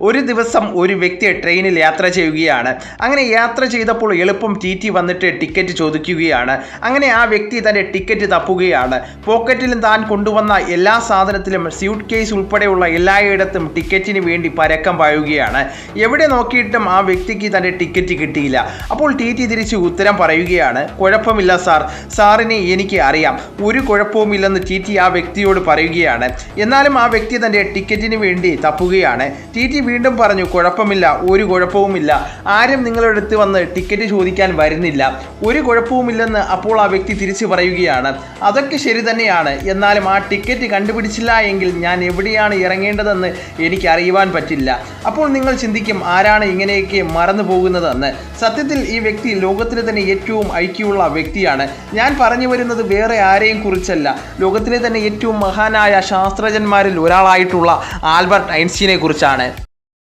ഒരു ദിവസം ഒരു വ്യക്തി ട്രെയിനിൽ യാത്ര ചെയ്യുകയാണ്. അങ്ങനെ യാത്ര ചെയ്തപ്പോൾ എളുപ്പം ടി ടി വന്നിട്ട് ടിക്കറ്റ് ചോദിക്കുകയാണ്. അങ്ങനെ ആ വ്യക്തി തന്റെ ടിക്കറ്റ് തപ്പുകയാണ്. പോക്കറ്റിലും താൻ കൊണ്ടുവന്ന എല്ലാ സാധനത്തിലും സ്യൂട്ട് കേസ് ഉൾപ്പെടെയുള്ള എല്ലായിടത്തും ടിക്കറ്റിന് വേണ്ടി പരക്കം പായുകയാണ്. എവിടെ നോക്കിയിട്ടും ആ വ്യക്തിക്ക് തന്റെ ടിക്കറ്റ് കിട്ടിയില്ല. അപ്പോൾ ടി ടി തിരിച്ച് ഉത്തരം പറയുകയാണ്. കുഴപ്പമില്ല സാർ സാറിനെ എനിക്ക് അറിയാം. ഒരു കുഴപ്പവുമില്ലെന്ന് ടി ടി ആ വ്യക്തിയോട് പറയുകയാണ്. എന്നാലും ആ വ്യക്തി തന്റെ ടിക്കറ്റിന് വേണ്ടി തപ്പുകയാണ്. ടി ടി വീണ്ടും പറഞ്ഞു കുഴപ്പമില്ല ഒരു കുഴപ്പവുമില്ല. ആരും നിങ്ങളുടെ അടുത്ത് വന്ന് ടിക്കറ്റ് ചോദിക്കാൻ വരുന്നില്ല. ഒരു കുഴപ്പവുമില്ലെന്ന് അപ്പോൾ ആ വ്യക്തി തിരിച്ചു പറയുകയാണ്. അതൊക്കെ ശരി തന്നെയാണ്. എന്നാലും ആ ടിക്കറ്റ് കണ്ടുപിടിച്ചില്ല എങ്കിൽ ഞാൻ എവിടെയാണ് ഇറങ്ങേണ്ടതെന്ന് എനിക്ക് അറിയുവാൻ പറ്റില്ല. അപ്പോൾ നിങ്ങൾ ചിന്തിക്കും ആരാണ് ഇങ്ങനെയൊക്കെ മറന്നു പോകുന്നതെന്ന്. സത്യത്തിൽ ഈ വ്യക്തി ലോകത്തിലെ തന്നെ ഏറ്റവും ഐക്യമുള്ള വ്യക്തിയാണ്. ഞാൻ പറഞ്ഞു വരുന്നത് വേറെ ആരെയും കുറിച്ചല്ല. ലോകത്തിലെ തന്നെ ഏറ്റവും മഹാനായ ശാസ്ത്രജ്ഞന്മാരിൽ ഒരാളായിട്ടുള്ള ആൽബർട്ട് ഐൻസ്റ്റീനെ കുറിച്ചാണ്.